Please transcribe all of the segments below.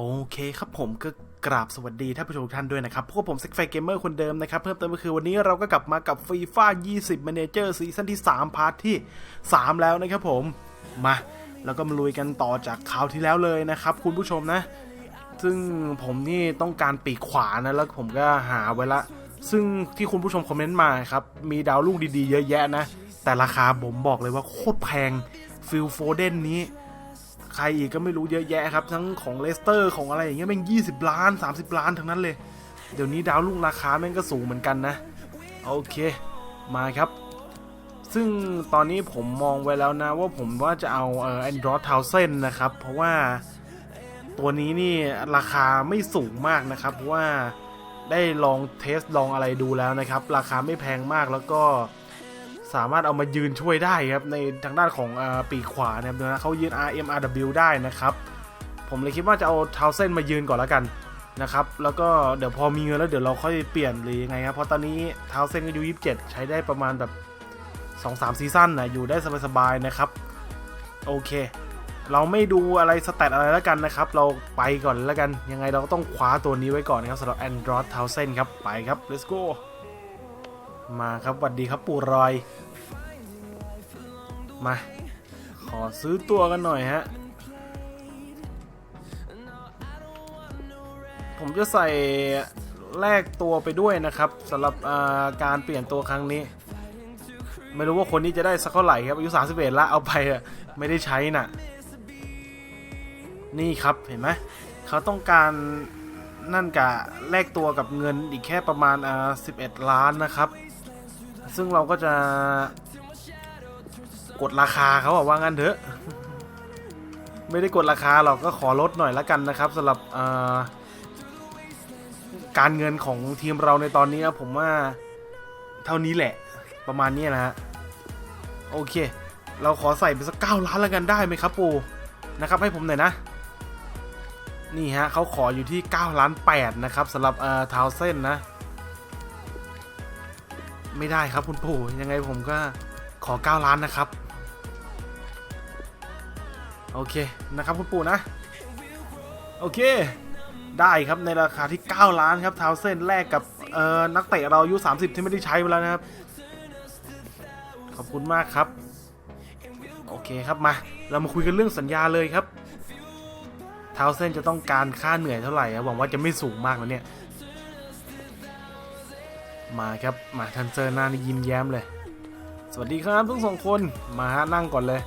โอเคครับผมก็กราบสวัสดีท่านผู้ชมทุกท่านด้วยนะครับ พวกผมเซ็กไฟเกมเมอร์คนเดิมนะครับ เพิ่มเติมก็คือวันนี้เราก็กลับมากับฟีฟ่า20 Manager ซีซั่นที่ 3 พาร์ทที่ 3 แล้วนะครับผม มา แล้วก็มาลุยกันต่อจากคราวที่แล้วเลยนะครับ คุณผู้ชมนะ ซึ่งผมนี่ต้องการปีกขวานะ แล้วผมก็หาไว้ละ ซึ่งที่คุณผู้ชมคอมเมนต์มาครับ มีดาวลูกดีๆ เยอะแยะนะ แต่ราคาผมบอกเลยว่าโคตรแพงฟิลโฟเดนนี้ ใครอีกก็ไม่รู้เยอะแยะครับ ทั้งของเลสเตอร์ของอะไรอย่างเงี้ยแม่งยี่สิบล้าน 30 ล้านทั้งนั้นเลย เดี๋ยวนี้ดาวลูกราคาแม่งก็สูงเหมือนกันนะ โอเค มาครับ ซึ่งตอนนี้ผมมองไว้แล้วนะ ว่าผมว่าจะเอาเอ่อแอนดรอทาวเซนนะครับ เพราะว่าตัวนี้นี่ราคาไม่สูงมากนะครับ เพราะว่าได้ลองเทสลองอะไรดูแล้วนะครับ ราคาไม่แพงมากแล้วก็ สามารถเอามายืนช่วยได้ครับ ในทางด้านของอปีขวานะครับเดี๋ยนะเขายืน RM RW ได้นะครับ ผมเลยคิดว่าจะเอาทาวเซนมายืนก่อนแล้วกันนะครับ แล้วก็เดี๋ยวพอมีเงินแล้วเดี๋ยวเราค่อยเปลี่ยนหรือยังไงครับ เพราะตอนนี้ทาวเซนก็อายุ27 ใช้ได้ประมาณแบบ2-3ซีซั่นนะอยู่ได้สบายๆนะครับ โอเค เราไม่ดูอะไรสแตทอะไรแล้วกันนะครับ เราไปก่อนแล้วกัน ยังไงเราก็ต้องคว้าตัวนี้ไว้ก่อนนะครับสำหรับ Android t o w s e n ครับ ไปครับ let's go มาครับสวัสดีครับปู่รอย มา ขอซื้อตัวกันหน่อยฮะ ผมจะใส่แลกตัวไปด้วยนะครับสำหรับาการเปลี่ยนตัวครั้งนี้ ไม่รู้ว่าคนนี้จะได้สักเท่าไหร่ครับอายุ31ละเอาไปอะไม่ได้ใช้น่ะ นี่ครับเห็นไหมเขาต้องการนั่นกะแลกตัวกับเงินอีกแค่ประมาณอ่า11 ล้านนะครับ ซึ่งเราก็จะกดราคาเขาอกว่างั้นเถอะ ไม่ได้กดราคาหรอกก็ขอลดหน่อยละกันนะครับสำหรับการเงินของทีมเราในตอนนี้นะผมว่าเท่านี้แหละประมาณนี้นะฮะโอเค เราขอใส่ไปสักเก้าล้านล้วกันได้ไหมครับปูนะครับให้ผมหน่อยนะนี่ฮะเขาขออยู่ที่ 9 ล้าน8นะครับสำหรับเอ่อทาวเส้นนะ ไม่ได้ครับคุณปู่ยังไงผมก็ขอ 9 ล้านนะครับ โอเคนะครับคุณปู่นะ โอเค ได้ครับในราคาที่ 9 ล้านครับเท้าเส้นแลกกับเอ่อนักเตะเราอายุ 30 ที่ไม่ได้ใช้ไปแล้วนะครับ ขอบคุณมากครับ โอเคครับมา เรามาคุยกันเรื่องสัญญาเลยครับเท้าเส้นจะต้องการค่าเหนื่อยเท่าไหร่หวังว่าจะไม่สูงมากนะเนี่ย มาครับ มาทันเซอร์หน้านี่ยิ้มแย้มเลย สวัสดีครับทั้งสองคนมาฮะนั่งก่อนเลย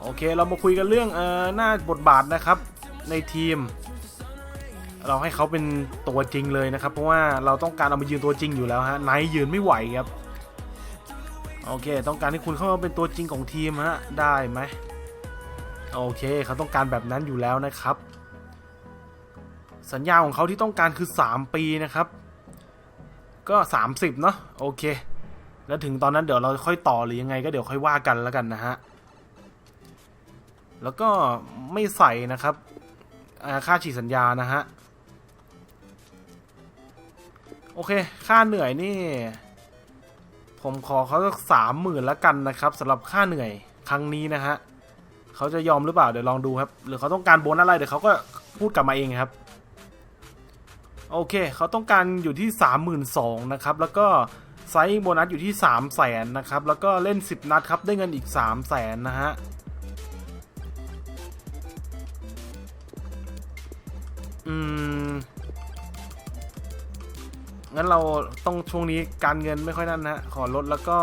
โอเคเรามาคุยกันเรื่องเอ่อหน้าบทบาทนะครับในทีม เราให้เขาเป็นตัวจริงเลยนะครับ เพราะว่าเราต้องการเอามายืนตัวจริงอยู่แล้วฮะไนท์ยืนไม่ไหวครับโอเค ต้องการให้คุณเข้ามาเป็นตัวจริงของทีมฮะได้ไหมโอเคเขาต้องการแบบนั้นอยู่แล้วนะครับ สัญญาของเขาที่ต้องการคือ 3 ปีนะครับ ก็ 30 เนาะโอเค แล้วถึงตอนนั้นเดี๋ยวเราค่อยต่อหรือยังไงก็เดี๋ยวค่อยว่ากันแล้วกันนะฮะ แล้วก็ไม่ใส่นะครับค่าฉีดสัญญานะฮะ โอเค ค่าเหนื่อยนี่ ผมขอเขาสักสามหมื่นแล้วกันนะครับสำหรับค่าเหนื่อยครั้งนี้นะฮะเขาจะยอมหรือเปล่าเดี๋ยวลองดูครับ หรือเขาต้องการโบนอะไรเดี๋ยวเขาก็พูดกลับมาเองครับ โอเค เขาต้องการอยู่ที่สามหมื่นสองนะครับ แล้วก็ไซส์โบนัสอยู่ที่สามแสนนะครับ แล้วก็เล่นสิบนัดครับ ได้เงินอีกสามแสนนะฮะ อืม งั้นเราต้องช่วงนี้การเงินไม่ค่อยนั่นนะ ขอลดแล้วก็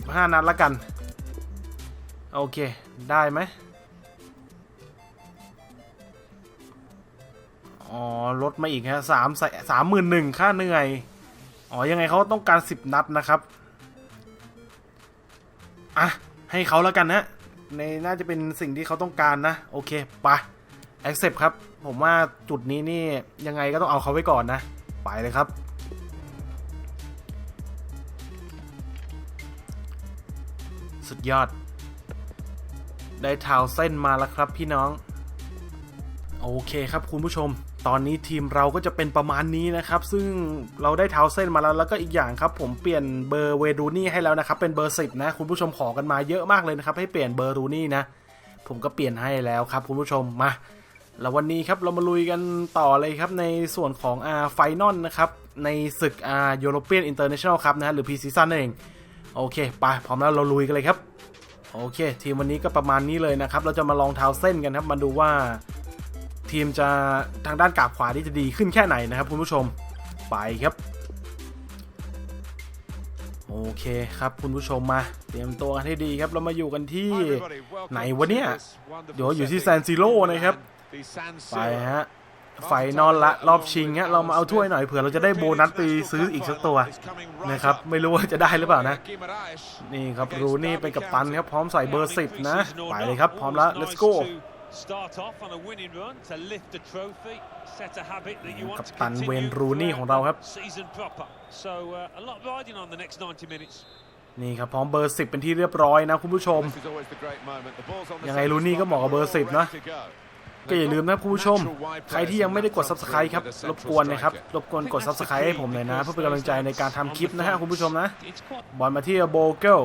15 นัดละกัน โอเค ได้ไหม อ๋อลดมาอีกฮะสามใสสามหมื่นหนึ่งค่าเหนื่อย อ๋อ ยังไงเขาต้องการ10นัดนะครับ อะ ให้เขาแล้วกันนะ ในน่าจะเป็นสิ่งที่เขาต้องการนะ โอเคไป accept ครับ ผมว่าจุดนี้นี่ยังไงก็ต้องเอาเขาไว้ก่อนนะ ไปเลยครับ สุดยอด ได้ทาวเส้นมาแล้วครับพี่น้อง โอเคครับคุณผู้ชม ตอนนี้ทีมเราก็จะเป็นประมาณนี้นะครับ ซึ่งเราได้เท้าเส้นมาแล้วแล้วก็อีกอย่างครับ ผมเปลี่ยนเบอร์เวรูนี่ให้แล้วนะครับ เป็นเบอร์สิบนะ คุณผู้ชมขอกันมาเยอะมากเลยนะครับ ให้เปลี่ยนเบอร์รูนี่นะ ผมก็เปลี่ยนให้แล้วครับ คุณผู้ชมมาแล้ววันนี้ครับเรามาลุยกันต่อเลยครับในส่วนของอาไฟนอลนะครับ ในศึกอายูโรเปียนอินเตอร์เนชั่นแนลครับนะฮะหรือพีซีซันนั่นเองโอเคไปพร้อมแล้วเราลุยกันเลยครับโอเค ทีมวันนี้ก็ประมาณนี้เลยนะครับ เราจะมาลองเท้าเส้นกันครับมาดูว่า ทีมจะทางด้านกาบขวาที่จะดีขึ้นแค่ไหนนะครับคุณผู้ชมไปครับ โอเคครับคุณผู้ชมมาเตรียมตัวกันให้ดีครับเรามาอยู่กันที่ไหนวะเนี่ยเดี๋ยวอยู่ที่แซนซิโร่นะครับไปฮะไฟนอลละรอบชิงฮะเรามาเอาถ้วยหน่อยเผื่อเราจะได้โบนัสไปซื้ออีกสักตัวนะครับไม่รู้ว่าจะได้หรือเปล่านะ นี่ครับรูนี่เป็นกัปตันครับพร้อมใส่เบอร์ 10 นะ ไปเลยครับพร้อมแล้ว let's go Start off on a winning run to lift the trophy, set a habit that you want กัป to ตันเวน continue รูนี่ของเราครับ season proper. So uh, a lot riding on the next 90 minutes. นี่ครับพร้อมเบอร์10เป็นที่เรียบร้อยนะคุณผู้ชม ยังไงลูนี่ก็เหมาะกับเบอร์10นะ ก็อย่าลืมนะครับคุณผู้ชมใครที่ยังไม่ได้กด subscribe ครับรบกวนนะครับรบกวนกด subscribe ให้ผมหน่อยนะ เพื่อเป็นกำลังใจในการทำคลิปนะฮะคุณผู้ชมนะ It's quite บอลมาที่โบเกิล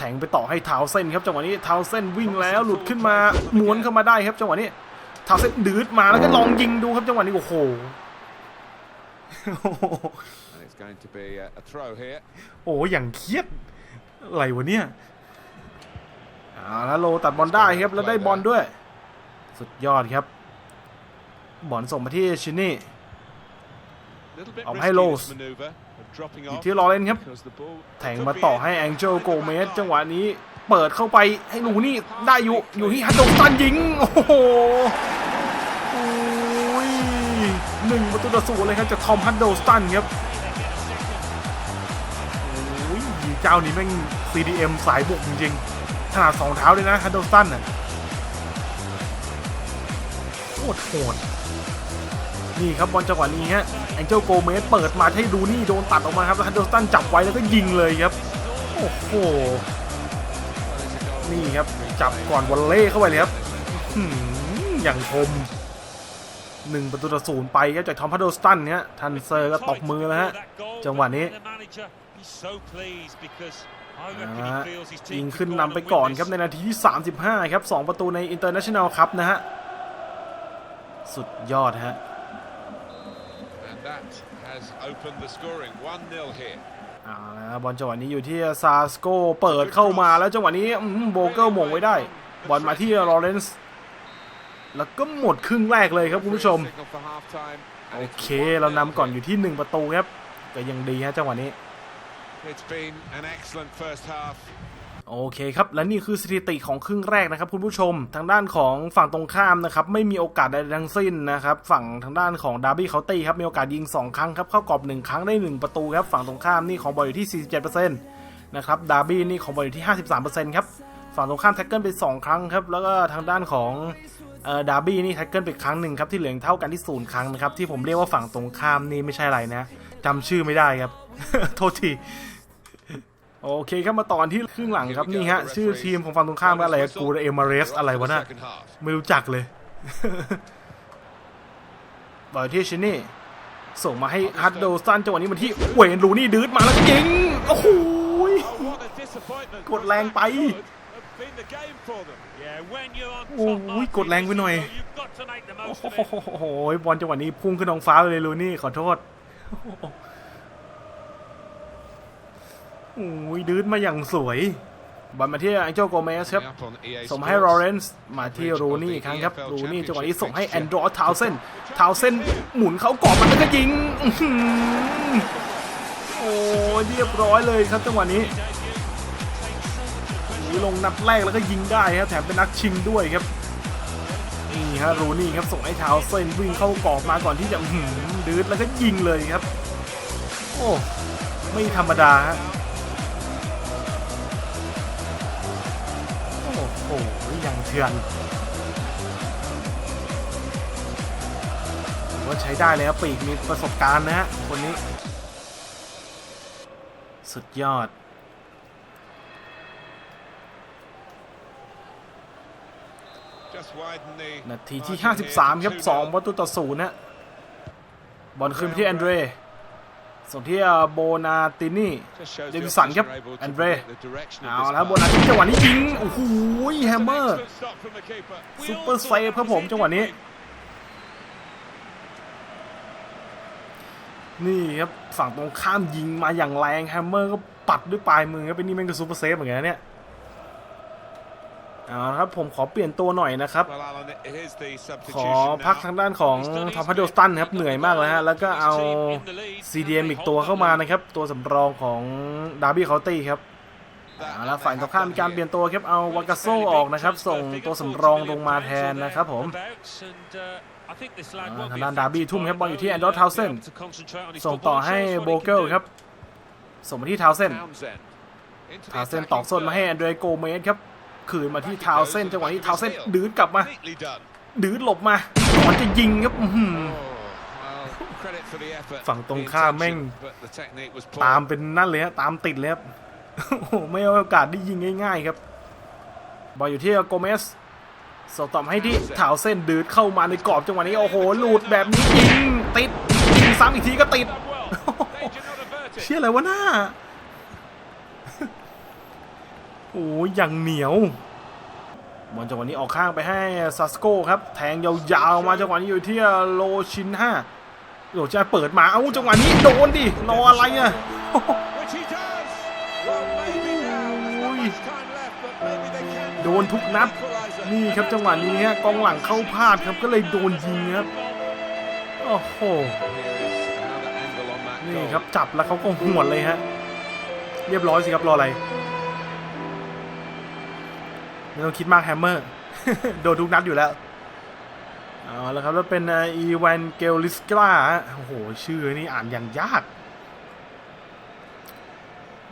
แทงไปต่อให้เท้าเส้นครับจังหวะนี้เท้าเส้นวิ่งแล้วหลุดขึ้นมาม้วนเข้ามาได้ครับจังหวะนี้เท้าเส้นดืดมาแล้วก็ลองยิงดูครับจังหวะนี้โอ้โห And it's going to be a, a throw here. โอ้อย่างเครียดอะไรวะเนี่ยเอาแล้วโลตัดบอลได้ครับแล้วได้บอลด้วย สุดยอดครับ บอลส่งมาที่ชินนี่ Little bit Oh, risky hello. this manoeuvre of dropping อยู่ off ที่ลอเรนครับ because the ball แทงมาต่อให้แองเจลโกเมสจังหวะนี้เปิดเข้าไปให้ลูนี่ได้อยู่อยู่ที่ฮัตโดสตันยิง โอ้โหโอ้ยหนึ่งประตูต่อศูนย์เลยครับจากทอมฮัตโดสตันครับโอ้ยเจ้านี้แม่ง CDM สายบุกจริงๆขนาดสองเท้าเลยนะฮัตโดสตันน่ะโคตรโหด นี่ครับบอลจังหวะนี้ฮะแองเจลโกเมสเปิดมาให้ดูนี่โดนตัดออกมาครับแล้วฮันเดอร์สันจับไว้แล้วก็ยิงเลยครับ โอ้โห นี่ครับจับก่อนวอลเล่เข้าไปเลยครับอย่างคมหนึ่งประตูต่อศูนย์ไปครับจากทอมฮันเดสตันเนี่ยทันเซอร์ก็ตบมือแล้วฮะ จังหวะนี้ The manager, he's so pleased because I นะ reckon ฮะยิงขึ้นนำไปก่อนครับในนาทีที่ 35 ครับ 2 ประตูใน International ครับนะฮะ สุดยอดฮะ เอาละครับบอลจังหวะนี้อยู่ที่ซาสโกเปิดเข้ามาแล้วจังหวะนี้อื้อหือโบเกิลหม่งไว้ได้ บอลมาที่ลอเรนซ์แล้วก็หมดครึ่งแรกเลยครับคุณผู้ชม Signal for half-time, and โอ it's เค1-0เรานำก่อนอยู่ที่ 1 ประตูครับก็ยังดีฮะจังหวะนี้ โอเคครับ และนี่คือสถิติของครึ่งแรกนะครับคุณผู้ชมทางด้านของฝั่งตรงข้ามนะครับไม่มีโอกาสใดทั้งสิ้นนะครับฝั่งทางด้านของดาร์บี้เคาน์ตี้ครับมีโอกาสยิง 2 ครั้งครับเข้ากรอบ 1 ครั้งได้ 1 ประตูครับฝั่งตรงข้ามนี่ของบอลอยู่ที่ 47%นะครับดาร์บี้นี่ของบอลอยู่ที่ 53%ครับฝั่งตรงข้ามแท็กเกิลไป 2 ครั้งครับแล้วก็ทางด้านของเออดาร์บี้นี่แท็กเกิลไปครั้งหนึ่งครับที่เหลือเท่ากันที่ศูนย์ครั้งนะครับที่ผมเรียกว่าฝั่งตรงข้ามนี่ไม่ใช่อะไรนะจำชื่อไม่ได้ครับ โทษที โอเคครับมาต่อกันที่ครึ่งหลังครับนี่ฮะ ชื่อทีมของฝั่งตรงข้ามว่าอะไรกูเอมาเรสอะไรวะน่ะ Second half. ไม่รู้จักเลยบอลที่ชินนี่ ส่งมาให้ฮัตโดสันจังหวะนี้มันที่เวนลูนี่ดืดมาแล้วก็ยิงโอ้โหย Oh, what a disappointment. กดแรงไป Could have been the game for them. Yeah, when you're on โอ้ top, โห Martin, กดแรงไปหน่อย you've got to make the โอ้ most of it. โหบอลจังหวะนี้พุ่งขึ้นท้องฟ้าไปเลยลูนี่ขอโทษ โอ้ยดืดมาอย่างสวยบอลมาที่แองเจลโกเมสครับ Up on EA ส่งมาให้ Sports. ลอเรนซ์มาที่รูนี่อีกครั้งครับ รูนี่จังหวะนี้ส่งให้แอนดรอทาวเซนทาวเซนหมุนเข้ากรอบมันแล้วก็ยิงอื้อหือโอ้ยเรียบร้อยเลยครับจังหวะนี้โอ้ยลงนัดแรกแล้วก็ยิงได้ครับแถมเป็นนักชิงด้วยครับ นี่ฮะรูนี่ครับส่งให้ทาวเซนวิ่งเข้ากรอบมาก่อนที่จะอื้อหือดืดแล้วก็ยิงเลยครับ โอ้ไม่ธรรมดาฮะ เทือนว่าใช้ได้เลยครับปีกมีประสบการณ์นะฮะคนนี้ สุดยอดนาทีที่ 53 ครับ 2-0. 2ประตูต่อศูนย์นะบอลคืนไปที่แอนเดร ส่งที่โบนาตินี่เดวิสันครับแอนเดรเอาแล้วโบนาตินจังหวะนี้ยิงโอ้โหแฮมเมอร์ซูเปอร์เซฟครับผมจังหวะนี้ นี่ครับฝั่งตรงข้ามยิงมาอย่างแรงแฮมเมอร์ก็ปัดด้วยปลายมือครับเป็นนี่แม่งก็ซูเปอร์เซฟเหมือนกันเนี่ย เอาละครับผมขอเปลี่ยนตัวหน่อยนะครับ Well, Alan, it is the ขอ substitution พัก now. ทางด้านของทอมพัดเดลสตันครับเหนื่อยมากเลยฮะแล้วก็เอา CDM อีกตัวเข้ามานะครับ ตัวสำรองของดาร์บี้เคาน์ตี้ครับ That เอาละ they ฝ่ายตรง have ข้าม done มีการ here. เปลี่ยนตัวครับเอาวากาโซออกนะครับ ส่งตัวสำรองลงมาแทนนะครับผมอ่าทางด้านดาร์บี้ทุ่มครับบอลอยู่ที่แอนดรอสทาวเซนส่งต่อให้โบเกิลครับ ส่งมาที่ทาวเซน Townsend. Into the ทาวเซน attacking ตอกส้นมาให้ third. แอนเดรโกเมสครับ คืนมาที่ทาวเซนจังหวะนี้ทาวเซนดื้อกลับมา Neatly done. ดื้อหลบมาก่อนจะยิงครับอื้อหือ Oh, well, credit for the effort, ฝั่งตรง the ข้ามแม่ง intention, but the technique was poor. ตามเป็นนั่นเลยฮะตามติดเลยครับโอ้โหไม่เอาโอกาสได้ยิงง่าย ๆ ครับ บอลอยู่ที่โกเมสส่งต่อมาให้ที่ถาวเส้นดืดเข้ามาในกรอบจังหวะนี้โอ้โหหลุดแบบนี้ยิงติดยิงซ้ำอีกทีก็ติด Done well. Danger not averted. เชื่ออะไรวะหน้า โอ้ยอย่างเหนียวบอลจังหวะนี้ออกข้างไปให้ซัสโก้ครับ แทงยาวๆมาจังหวะนี้อยู่ที่โลชินห้าโหจะเปิดมาเอ้าจังหวะนี้โดนดิรออะไรอะโดนทุกนัด นี่ครับจังหวะนี้ฮะกองหลังเข้าพลาดครับก็เลยโดนยิงครับโอ้โหนี่ครับจับแล้วเขาก็หวดเลยฮะ เรียบร้อยสิครับรออะไร ไม่ต้องคิดมากแฮมเมอร์ โดนทุกนัดอยู่แล้วเอาแล้วครับ แล้วเป็นอีวานเกลลิสกาโอ้โห ชื่อนี่อ่านอย่างยาก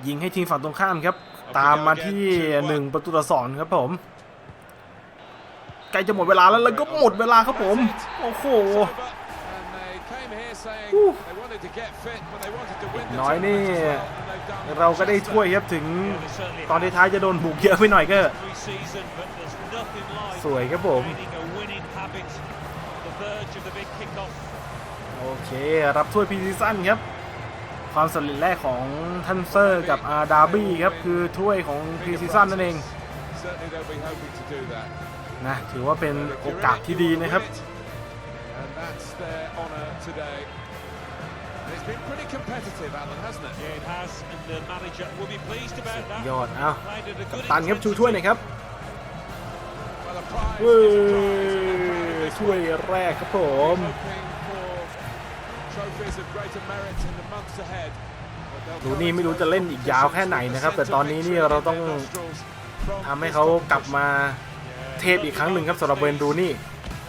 ยิงให้ทีมฝั่งตรงข้ามครับ ตามมาที่หนึ่งประตูต่อสองครับผมใกล้จะหมดเวลาแล้วแล้วก็หมดเวลาครับผม โอ้โห And they came here saying Whew. they wanted to get fit, but they wanted to win the น้อยนี่ เราก็ได้ถ้วยครับถึงตอนท้ายๆจะโดนบุกเยอะไปหน่อยก็ Pre-season, but there's nothing like สวยครับผม gaining a winning habit. The verge of the big kick-off. โอเค รับถ้วยพรีซีซั่นครับ ความสำเร็จแรกของทันเซอร์กับอาดาร์บี้ครับ คือถ้วยของพรีซีซั่นนั่นเอง Certainly they'll be hoping to do that. นะถือว่าเป็นโอกาสที่ดีนะครับ it's been pretty competitive, Alan, hasn't it? Yeah, it has, and the manager will be pleased about that. ยอด เอ้า Played at a กัป good ตันครับชูถ้วยหน่อยครับ Well, a prize เว้ย is a prize, and ถ้วยแรกครับผม hoping for trophies of greater merit in the months ahead. But they'll ดู go นี่ไม่รู้จะเล่นอีกยาวแค่ไหนนะครับ แต่ตอนนี้นี่เราต้อง ทำให้เขากลับมาเทพอีกครั้งหนึ่งครับสำหรับเวนดูนี่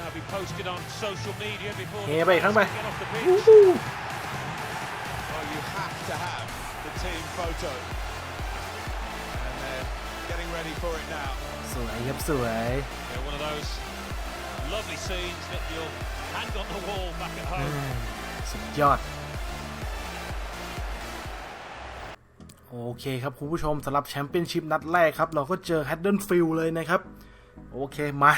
Now be posted on social media before เฮไปอีกครั้งไป get off the วู้ pitch. ฮู้ Well, you have to have the team photo. And they're getting ready for it now. สวยครับสวย Yeah, one of those lovely scenes that you'll hang on the wall back at อื home. มสุดยอด โอเคครับคุณผู้ชมสำหรับแชมเปี้ยนชิพนัดแรกครับ เราก็เจอ h ฮดเดิลฟิลเลยนะครับ โอเคมา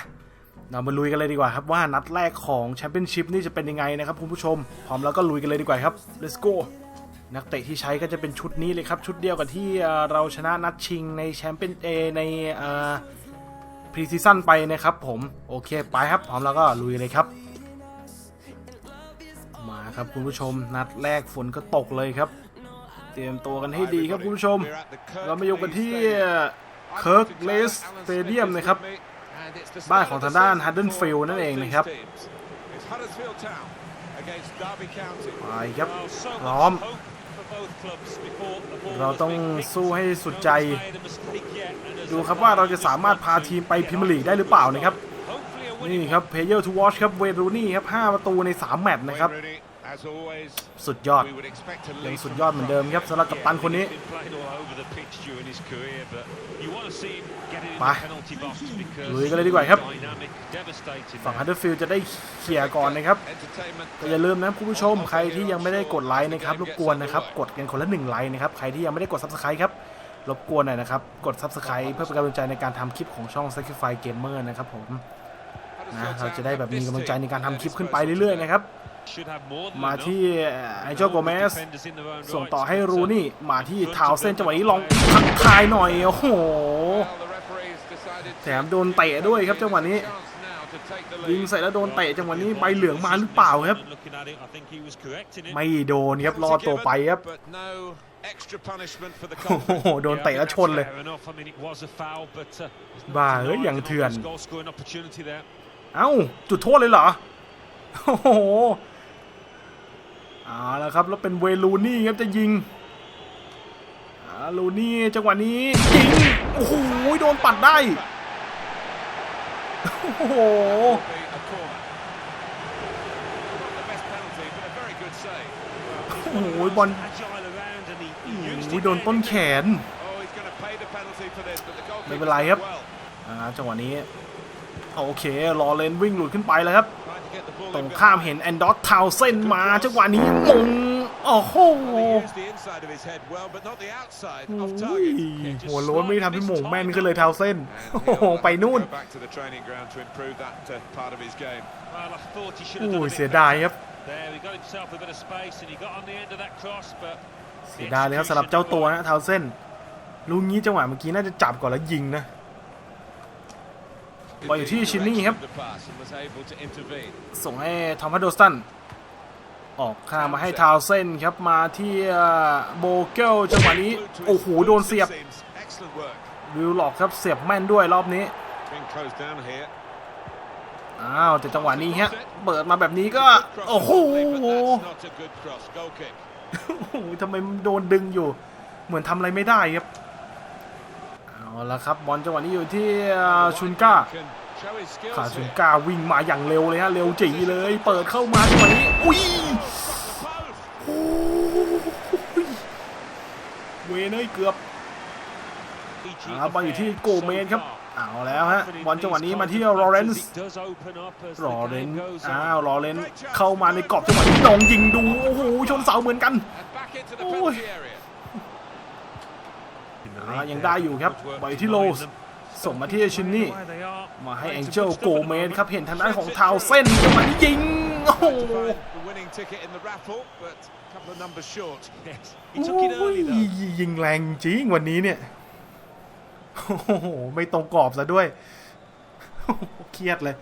เรามาลุยกันเลยดีกว่าครับว่านัดแรกของแชมเปี้ยนชิพนี่จะเป็นยังไงนะครับคุณผู้ชม พร้อมแล้วก็ลุยกันเลยดีกว่าครับ let's go นักเตะที่ใช้ก็จะเป็นชุดนี้เลยครับ ชุดเดียวกับที่เอ่อเราชนะนัดชิงในแชมเปี้ยนเอในพรีซีซั่นไปนะครับผม โอเค ไปครับพร้อมแล้วก็ลุยเลยครับ มาครับคุณผู้ชมนัดแรกฝนก็ตกเลยครับ เตรียมตัวกันให้ดีครับคุณผู้ชม We're at the Kirk เรามาอยู่กันที่ Stadium. เคิร์กเลสสเตเดียมนะครับ บ้านของทางด้าน Huddersfield นั่นเองนะครับ It's Huddersfield Town against Derby County. ไปครับ Well, so พร้อม เรา has ต้อง been kicked. สู้ให้สุดใจ No one's made a mistake yet, and as ดู a ครับว่าเราจะ fan, สามารถพาทีมไปพรีเมียร์ลีกได้หรือเปล่านะครับ Hopefully a นี่ winning ครับ Player to Watch ครับเวรูนี่ครับ 5 ประตูใน 3 แมตช์นะครับ Wayne Rooney, as always, สุดยอด we would expect to ยัง lead สุด from ยอดเหมือนเดิมครับสำหรับกัปตันคนนี้ He's been playing all over the pitch during his career, but you want to see him get it in ไป the penalty box because ลุยกันเลยดีกว่าครับ dynamic, devastating. ฝั่ง man. ฮัตเตอร์ฟิลจะได้เคลียร์ก่อนนะครับ entertainment. ก็อย่าลืมนะคุณผู้ชมใครที่ยังไม่ได้กดไลค์นะครับรบกวนนะครับ กดกันคนละหนึ่งไลค์นะครับใครที่ยังไม่ได้กด subscribe ครับรบกวนหน่อยนะครับ กด subscribe เพื่อเป็นกำลังใจในการทำคลิปของช่อง Sacrifice Gamer นะครับผมนะเราจะได้แบบมีกำลังใจในการทำคลิปขึ้นไปเรื่อยๆนะครับ Should have more than มา enough. ที่ไอเจ้าโกเมส Defenders in their own ส่ง right. ต่อให้รูนี่ มาที่ทาวเส้นจังหวะนี้ลองทักทายหน่อย โอ้โห แถมโดนเตะด้วยครับจังหวะนี้ ยิงใส่แล้วโดนเตะจังหวะนี้ใบเหลืองมาหรือเปล่าครับ Looking at it, I think he was correct in it. ไม่โดนครับรอดตัวไปครับ But no extra punishment for the โอ้โห culprit. โดนเตะแล้วชนเลย Fair enough. I mean, it was a foul, but uh, there's no บ้าเอ้ย denying อย่าง an เถื่อน obvious goal scoring opportunity there. เอ้า จุดโทษเลยเหรอ โอ้โห เอาล้วครับแล้วเป็นเวลูนี่ครับจะยิงอาลูนี่จังหวะนี้ยิงโอ้โหโดนปัดได้โอ้โหโอ้โหบอลโอ้โดนต้นแขน ไม่เป็นไรครับอาจังหวะนี้ โอเครอเลนวิ่งหลุดขึ้นไปแล้วครับ Trying to get the ball ตร in ง behind. ข้ามเห็นแอนดอสทาวเซนมาจังหวะนี้มงโอ้โห Well, he used the inside of his head well, but not the outside โอ้ off ย target. หัวโล้นไม่ได้ทำให้หมงแม่นขึ้นเลยทาวเซน And โอ้ he'll โห have ไป to นู่น go back to the training ground to improve that uh, part of his game. Well, I thought he should โอ้ have done ย a เสีย bit ดาย better. ครับ There, he got himself a bit of space and he got on the end of that cross, but เสียดายเลยครับสำหรับเจ้าตัวนะทาวเซนลูกนี้จังหวะเมื่อกี้น่าจะจับก่อนแล้วยิงนะ บอลอยู่ที่ชินนี่ครับ The pass and was able to intervene. ส่งให้ทอมฮัดโดสตัน ออกข้างมาให้ทาวเซนครับมาที่โบเกลจังหวะนี้ Flew to his โอ้โห โดนเสียบ seams. Excellent work. วิวหลอกครับเสียบแม่นด้วยรอบนี้ Being closed down here. อ้าว แต่จังหวะนี้ฮะ เปิดมาแบบนี้ก็ Good cross โอ้โห probably, but that's not a good cross. Goal kick. โอ้โหทำไมมันโดนดึงอยู่ เหมือนทำอะไรไม่ได้ครับ เอาละครับบอลจังหวะนี้อยู่ที่ชุนก้าขาชุนก้าวิ่งมาอย่างเร็วเลยฮะเร็วจีเลย เปิดเข้ามาจังหวะนี้อุ้ยโอ้ยเวเนยเกือบ EG อ่าบอลอยู่ที่โกเมนครับ so far. เอาแล้วฮะบอลจังหวะนี้มาที่ลอเรนซ์ลอเรน game ซ์อ้าวลอเรนซ์เข้ามาในกรอบจังหวะนี้น้องยิงดูโอ้โหชนเสาเหมือนกัน And back into the Ôi. penalty area. อ่า ยังได้อยู่ครับบอลอยู่ที่โลสส่งมาที่ชินนี่ Where they are. มาให้ Great แอง to เจิล put stuff โก at the เมน moment. ครับ เห็นทางด้านของทาวเซนจังหวะนี้ยิง โอ้โห To find the winning ticket in the raffle, but a couple of numbers short. Yes. He took it early โอ้ย though. ยิงแรงจริงวันนี้เนี่ย โอ้โห ไม่ตรงกรอบซะด้วยโอ้โหเครียดเลย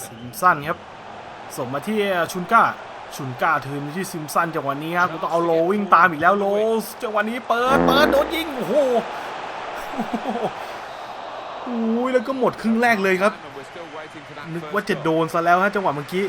ซิมสันครับ ส่งมาที่ชุนก้า ชุนก้าทืนที่ซิมสันจังหวะนี้ครับกูต้องเอาโลวิ่งตามอีกแล้วโลจังหวะนี้เปิดเปิดโดนยิงโอ้โหโอ้โหโอ้ยแล้วก็หมดครึ่งแรกเลยครับ นึกว่าจะโดนซะแล้วฮะจังหวะเมื่อกี้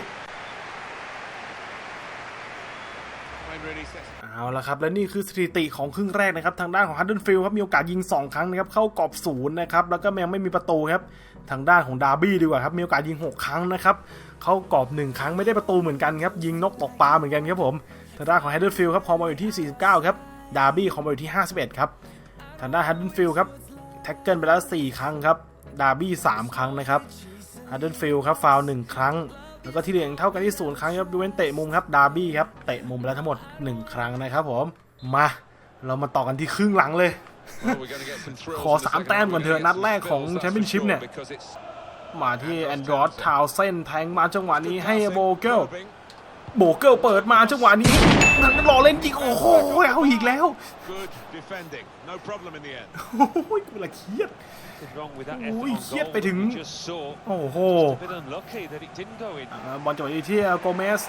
เอาละครับ และนี่คือสถิติของครึ่งแรกนะครับ ทางด้านของฮัตเดิลฟิลด์ครับมีโอกาสยิง 2 ครั้งนะครับ เข้ากรอบศูนย์นะครับ แล้วก็ยังไม่มีประตูครับ ทางด้านของดาร์บี้ดีกว่าครับ มีโอกาสยิง 6 ครั้งนะครับ เข้ากรอบ 1 ครั้งไม่ได้ประตูเหมือนกันครับ ยิงนกตกปลาเหมือนกันครับผม ทางด้านของฮัตเดิลฟิลด์ครับคอมมาอยู่ที่ 49 ครับ ดาร์บี้คอมมาอยู่ที่ 51 ครับ ทางด้านฮัตเดิลฟิลด์ครับ แท็กเกิลไปแล้ว 4 ครั้งครับ ดาร์บี้ 3 ครั้งนะครับฮัตเดิลฟิลด์ครับฟาวล์1ครั้ง แล้วก็ที่เหลือยังเท่ากันที่ศูนย์ครั้งครับดูเว้นเตะมุมครับดาร์บี้ครับเตะมุมไปแล้วทั้งหมด 1 ครั้งนะครับผมมาเรามาต่อกันที่ครึ่งหลังเลย Well, we're gonna get some thrills ขอ in the สาม second แต้ม half. ก่อนเถอะ We're gonna นัด get แรก some ของ thrills, แช that's มเปี้ยน for ชิพ sure, เนี่ย because it's มาที่แอนดรอสทาวเซนแทงมาจังหวะนี้ให้ good โบ passing, เกิล probing, โบเกิลเปิดมาจังหวะนี้ทางรอเล่นยิงโอ้โหเอาอีกแล้ว good defending. No problem in the end. โอ้ยเวลาเครียด Nothing wrong with that Ui, effort on khiếp goal phải that thừng. we just saw. โอ้โห A bit unlucky that it didn't go in. อ่าบอลจังหวะนี้ที่โกเมส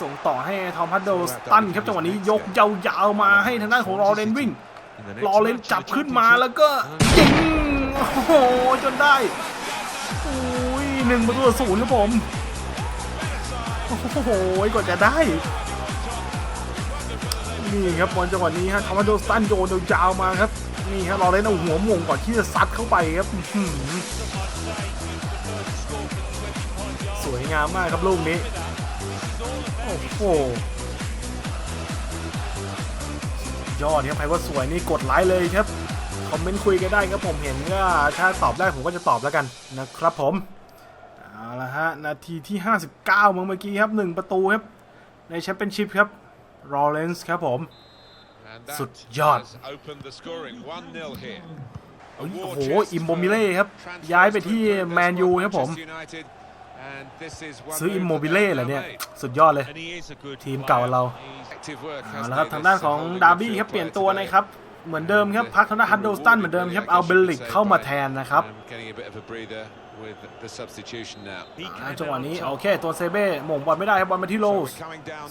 ส่งต่อให้ทอมฮัตโดสตันครับจังหวะนี้ยกยาวๆมาให้ทางด้านของรอเรนวิ่ง In the next รอเรน match in จับ the ขึ้นมา Championship. แล้วก็ยิงโอ้โหจนได้โอ้ยหนึ่งประตูต่อศูนย์ครับผมโอ้โหกว่าจะได้นี่ครับบอลจังหวะนี้ฮะทอมฮัตโดสตันโยนยาวๆมาครับ นี่ฮะรอเรนเอาหัวมงก่อนที่จะซัดเข้าไปครับสวยงามมากครับลูกนี้ โอ้โหยอดครับใครว่าสวยนี่กดไลค์เลยครับ คอมเมนต์คุยกันได้ครับผมเห็นว่าถ้าตอบได้ผมก็จะตอบแล้วกันนะครับผมเอาละฮะ นาทีที่ 59เมื่อกี้ครับ 1 ประตูครับ ในแชมเปี้ยนชิพครับรอเรนส์ครับผม And that Sụt giọt. has opened the scoring. 1-0 here. เอ้ยโอ้โห อิมโมบิเล่ครับ ย้ายไปที่แมนยูครับผม ซื้ออิมโมบิเล่เหรอเนี่ย สุดยอดเลย And he is a good ทีมเก่าเรา player. He's เอาละครับทางด้านของดาร์บี้ครับ เปลี่ยนตัวนะครับ เหมือนเดิมครับ พักทางด้านฮันโดสตันเหมือนเดิมครับ เอาเบลลิกเข้ามาแทนนะครับ Getting a bit of a breather with the substitution now. He อ่า came จังหวะนี้ out โอ top. เคตัวเซเบ้หม่งบอลไม่ได้ครับบอลมาที่โรส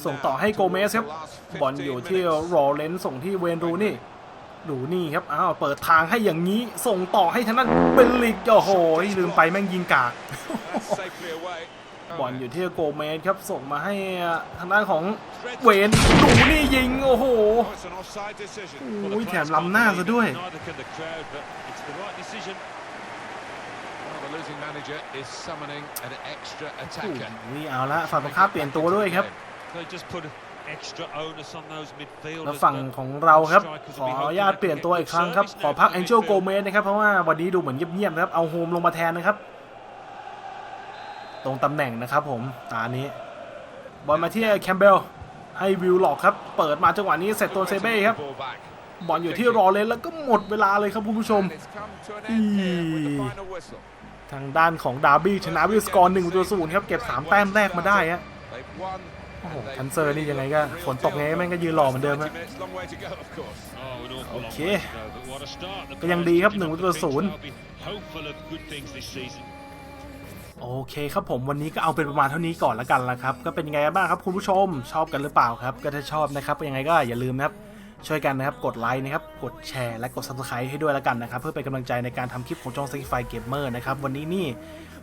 ส่งต่อให้โกเมสครับบอลอยู่ที่โรเลนส่งที่เวนรูนี่ดูนี่ครับอ้าวเปิดทางให้อย่างนี้ส่งต่อให้ทางด้านเบลลิกโอ้โหลืมไปแม่งยิงกากบอลอยู่ที่โกเมสครับส่งมาให้ทางด้านของเวนดูนี่ยิงโอ้โห It's an offside decision. Well, the โอ้ยแถม players ล้ำหน้า can't ซะ believe ด้วย it, Neither can the crowd, but it's the right decision. Well, the losing manager is summoning an extra โอ้ attacker. ยเอาละฝั่งตรงข้ามเปลี่ยนตัวด้วยครับ They just put extra onus on those midfielders. แล้วฝั่ง but ของเราครับ strikers ข will อ be อ hoping นุญาต they เปลี่ยน can ตัว get อีก good ครั้งครับ service ขอ now พัก from แองเจ the ลโก midfield. เมสนะครับเพราะว่าวันนี้ดูเหมือนเงียบๆนะครับ เอาโฮมลงมาแทนนะครับ ตรงตำแหน่งนะครับผมตานี้ บอลมาที่แคมเบลให้วิวหลอกครับ เปิดมาจังหวะนี้เสร็จตัวเซเบ้ครับ Ball back. บอลอยู่ที่รอเลนแล้วก็หมดเวลาเลยครับคุณผู้ชม ทางด้านของดาร์บี้ชนะวยสกอร์หนึ่งตัวศูนย์ครับเก็บ3แต้มแรกมาได้ฮะโอ้โหคันเซอร์นี่ยังไงก็ฝนตกไงแม่งก็ยืนรอเหมือนเดิม90ฮะ minutes, long way to go, of course. Oh, an awful long Okay. way to go, but what a start. The ก็ยังดีครับหนึ่งตู the ศูนย์โอเคครับผมวันนี้ก็เอาเป็นประมาณเท่านี้ก่อนละกันละครับ ก็เป็นยังไงบ้างครับคุณผู้ชมชอบกันหรือเปล่าครับ ก็ถ้าชอบนะครับยังไงก็อย่าลืมนะครับ ช่วยกันนะครับ กดไลค์นะครับ กดแชร์และกด subscribe ให้ด้วยละกันนะครับ เพื่อเป็นกำลังใจในการทำคลิปของช่อง s ซ f i Gamer นะครับ วันนี้นี่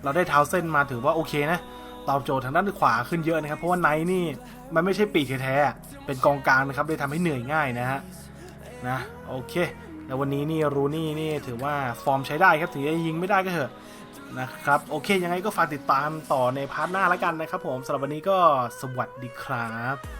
เราได้เท้าเส้นมาถือว่าโอเคนะ ตอบโจทย์ทางด้านขวาขึ้นเยอะนะครับ เพราะว่าไนท์นี่มันไม่ใช่ปีกแท้ๆเป็นกองกลางนะครับเลยทำให้เหนื่อยง่ายนะฮะนะโอเคแล้ววันนี้นี่รูนี่นี่ถือว่าฟอร์มใช้ได้ครับถึงจะยิงไม่ได้ก็เถอะนะครับโอเคยังไงก็ฝากติดตามต่อในพาร์ทหน้าแล้วกันนะครับผมสำหรับวันนี้ก็สวัสดีครับ